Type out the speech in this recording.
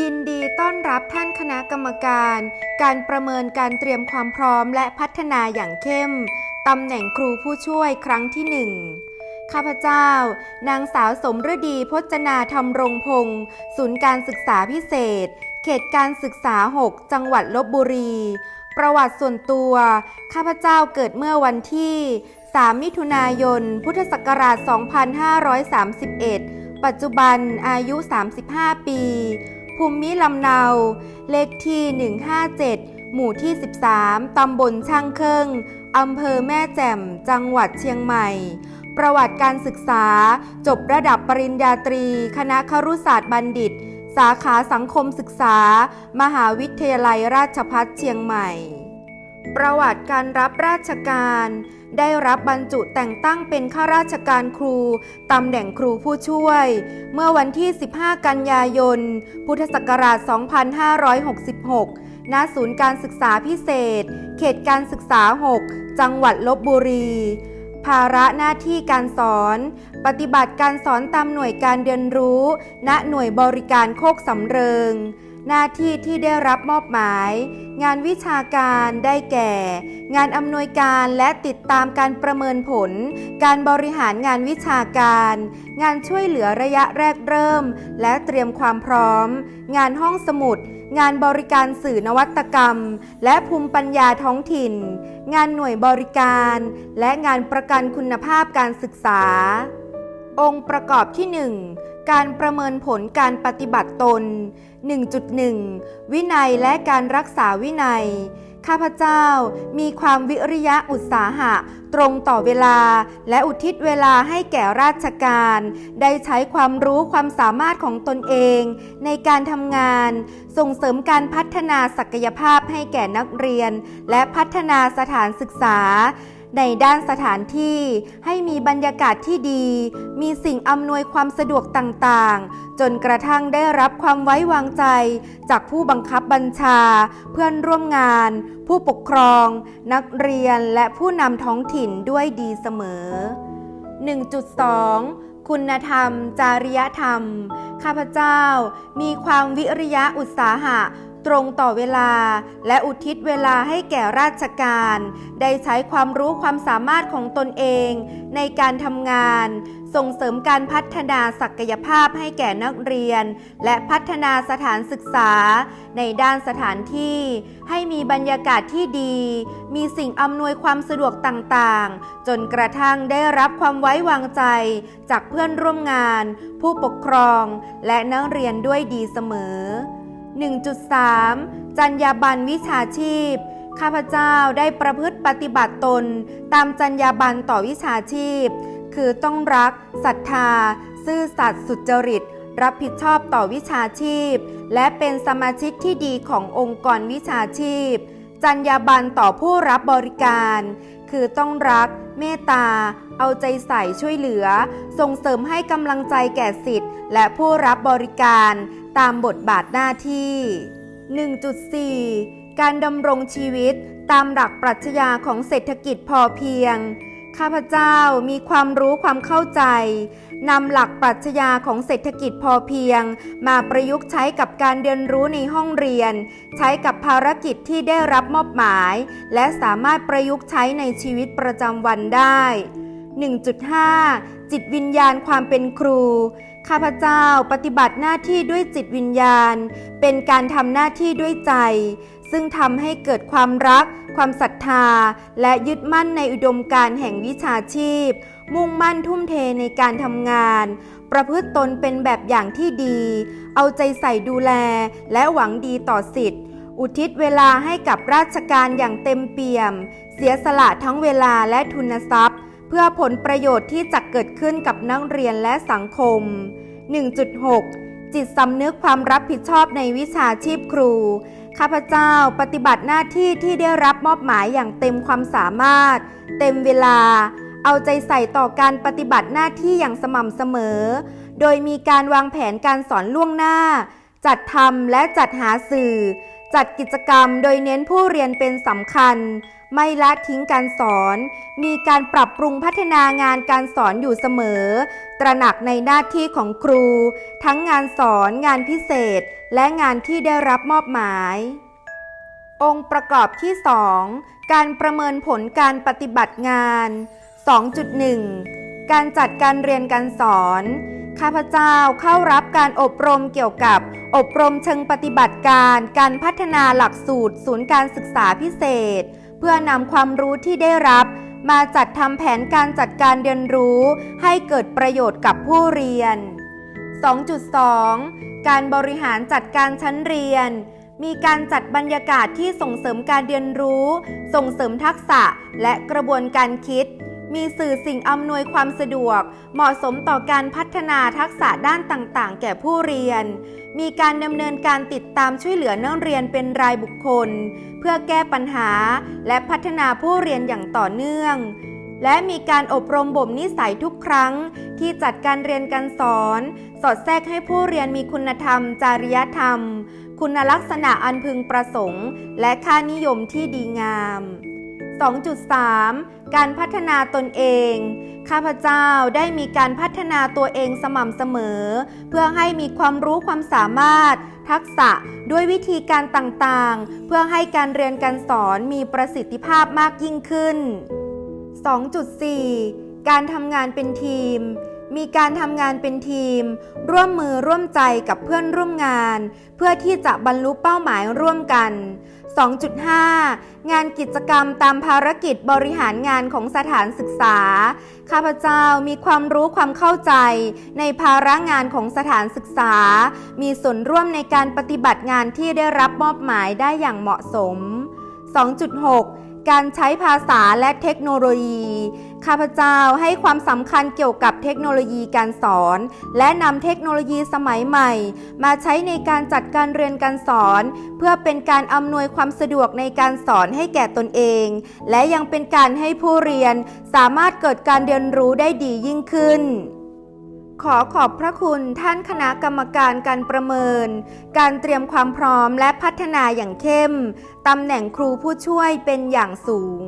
ยินดีต้อนรับท่านคณะกรรมการ การประเมินการเตรียมความพร้อมและพัฒนาอย่างเข้ม ตำแหน่งครูผู้ช่วยครั้งที่หนึ่งข้าพเจ้า นางสาวสมฤดีพจนาธรรมรงพงศ์ศูนย์การศึกษาพิเศษ เขตการศึกษา 6 จังหวัดลบบุรี ประวัติส่วนตัว ข้าพเจ้าเกิดเมื่อวันที่ 3 มิถุนายน พุทธศักราช 2531 ปัจจุบันอายุ 35 ปี ภูมิลำเนา เลขที่ 157 หมู่ที่ 13 ตำบลช่างเครื่องอำเภอแม่แจ่ม จังหวัดเชียงใหม่ ประวัติการศึกษา จบระดับปริญญาตรี คณะครุศาสตร์บัณฑิต สาขาสังคมศึกษา มหาวิทยาลัยราชภัฏเชียงใหม่ ประวัติการรับราชการ ได้รับบรรจุแต่งตั้งเป็นข้าราชการครูตำแหน่งครูผู้ช่วย เมื่อวันที่ 15 กันยายน พุทธศักราช 2566 ณ ศูนย์การศึกษาพิเศษ เขตการศึกษา 6 จังหวัดลบบุรี ภาระหน้าที่การสอน ปฏิบัติการสอนตามหน่วยการเรียนรู้ ณ หน่วยบริการโคกสำเริง หน้าที่ที่ได้รับมอบหมาย งานวิชาการได้แก่ งานอำนวยการและติดตามการประเมินผล การบริหารงานวิชาการ งานช่วยเหลือระยะแรกเริ่ม และเตรียมความพร้อม งานห้องสมุด งานบริการสื่อนวัตกรรม และภูมิปัญญาท้องถิ่น งานหน่วยบริการ และงานประกันคุณภาพการศึกษา องค์ประกอบที่ 1 การประเมินผลการปฏิบัติตน 1.1 วินัยและการรักษาวินัย ข้าพเจ้ามีความวิริยะอุตสาหะ ตรงต่อเวลา และอุทิศเวลาให้แก่ราชการ ได้ใช้ความรู้ความสามารถของตนเอง ในการทำงาน ส่งเสริมการพัฒนาศักยภาพให้แก่นักเรียน และพัฒนาสถานศึกษา ในด้านสถานที่ให้มีบรรยากาศที่ดี มีสิ่งอำนวยความสะดวกต่างๆ จนกระทั่งได้รับความไว้วางใจ จากผู้บังคับบัญชา เพื่อนร่วมงาน ผู้ปกครอง นักเรียนและผู้นำท้องถิ่นด้วยดีเสมอ 1.2คุณธรรมจริยธรรม ข้าพเจ้า มีความวิริยะอุตสาหะ ตรงต่อเวลา และอุทิศเวลาให้แก่ราชการ ได้ใช้ความรู้ความสามารถของตนเอง ในการทำงาน ส่งเสริมการพัฒนาศักยภาพให้แก่นักเรียน และพัฒนาสถานศึกษา ในด้านสถานที่ ให้มีบรรยากาศที่ดี มีสิ่งอำนวยความสะดวกต่างๆ จนกระทั่งได้รับความไว้วางใจ จากเพื่อนร่วมงาน ผู้ปกครอง และนักเรียนด้วยดีเสมอ 1.3จรรยาบรรณวิชาชีพ ข้าพเจ้าได้ประพฤติปฏิบัติตน ตามจรรยาบรรณต่อวิชาชีพ คือต้องรักศรัทธา ซื่อสัตย์สุจริต รับผิดชอบต่อวิชาชีพ และเป็นสมาชิกที่ดีขององค์กรวิชาชีพจรรยาบรรณต่อผู้รับบริการ คือต้องรัก เมตตา เอาใจใส่ช่วยเหลือ ส่งเสริมให้กำลังใจแก่สิทธิ์ และผู้รับบริการตามบทบาทหน้าที่ 1.4 การดำรงชีวิตตามหลักปรัชญาของเศรษฐกิจพอเพียง ข้าพเจ้ามีความรู้ความเข้าใจ นำหลักปรัชญาของเศรษฐกิจพอเพียง มาประยุกต์ใช้กับการเรียนรู้ในห้องเรียน ใช้กับภารกิจที่ได้รับมอบหมาย และสามารถประยุกต์ใช้ในชีวิตประจำวันได้ 1.5 จิตวิญญาณความเป็นครู ข้าพเจ้าปฏิบัติหน้าที่ด้วยจิตวิญญาณ เป็นการทำหน้าที่ด้วยใจ ซึ่งทำให้เกิดความรัก ความศรัทธา และยึดมั่นในอุดมการณ์แห่งวิชาชีพมุ่งมั่นทุ่มเทในการทำงาน ประพฤติตนเป็นแบบอย่างที่ดี เอาใจใส่ดูแลและหวังดีต่อสิทธิ์ อุทิศเวลาให้กับราชการอย่างเต็มเปี่ยม เสียสละทั้งเวลาและทุนทรัพย์ เพื่อผลประโยชน์ที่จะเกิดขึ้นกับนักเรียนและสังคม 1.6 จิตสำนึกความรับผิดชอบในวิชาชีพครูข้าพเจ้าปฏิบัติหน้าที่ที่ได้รับมอบหมายอย่างเต็มความสามารถ เต็มเวลา เอาใจใส่ต่อการปฏิบัติหน้าที่อย่างสม่ำเสมอ โดยมีการวางแผนการสอนล่วงหน้า จัดทำและจัดหาสื่อ จัดกิจกรรมโดยเน้นผู้เรียนเป็นสำคัญ ไม่ละทิ้งการสอน มีการปรับปรุงพัฒนางานการสอนอยู่เสมอ ตระหนักในหน้าที่ของครู ทั้งงานสอนงานพิเศษ และงานที่ได้รับมอบหมายองค์ประกอบที่ 2 การประเมินผลการปฏิบัติงาน 2.1 การจัดการเรียนการสอน ข้าพเจ้าเข้ารับการอบรมเกี่ยวกับ อบรมเชิงปฏิบัติการ การพัฒนาหลักสูตร ศูนย์การศึกษาพิเศษ เพื่อนำความรู้ที่ได้รับมาจัดทำแผนการจัดการเรียนรู้ ให้เกิดประโยชน์กับผู้เรียน 2.2 การบริหารจัดการชั้นเรียน มีการจัดบรรยากาศที่ส่งเสริมการเรียนรู้ ส่งเสริมทักษะและกระบวนการคิด มีสื่อสิ่งอำนวยความสะดวก เหมาะสมต่อการพัฒนาทักษะด้านต่างๆ แก่ผู้เรียน มีการดำเนินการติดตามช่วยเหลือนักเรียนเป็นรายบุคคล เพื่อแก้ปัญหาและพัฒนาผู้เรียนอย่างต่อเนื่อง และมีการอบรมบ่มนิสัยทุกครั้ง ที่จัดการเรียนการสอน สอดแทรกให้ผู้เรียนมีคุณธรรม จริยธรรม คุณลักษณะอันพึงประสงค์ และค่านิยมที่ดีงาม 2.3 การพัฒนาตนเอง ข้าพเจ้าได้มีการพัฒนาตัวเองสม่ำเสมอ เพื่อให้มีความรู้ความสามารถ ทักษะด้วยวิธีการต่างๆ เพื่อให้การเรียนการสอนมีประสิทธิภาพมากยิ่งขึ้น 2.4 การทำงานเป็นทีม มีการทำงานเป็นทีม ร่วมมือร่วมใจกับเพื่อนร่วมงาน เพื่อที่จะบรรลุเป้าหมายร่วมกัน 2.5 งานกิจกรรมตามภารกิจบริหารงานของสถานศึกษา ข้าพเจ้ามีความรู้ความเข้าใจ ในภาระงานของสถานศึกษา มีส่วนร่วมในการปฏิบัติงานที่ได้รับมอบหมายได้อย่างเหมาะสม 2.6 การใช้ภาษาและเทคโนโลยี ข้าพเจ้าให้ความสำคัญเกี่ยวกับเทคโนโลยีการสอน และนำเทคโนโลยีสมัยใหม่ มาใช้ในการจัดการเรียนการสอน เพื่อเป็นการอำนวยความสะดวกในการสอนให้แก่ตนเอง และยังเป็นการให้ผู้เรียนสามารถเกิดการเรียนรู้ได้ดียิ่งขึ้น ขอขอบพระคุณท่านคณะกรรมการการประเมิน การเตรียมความพร้อมและพัฒนาอย่างเข้มตำแหน่งครูผู้ช่วยเป็นอย่างสูง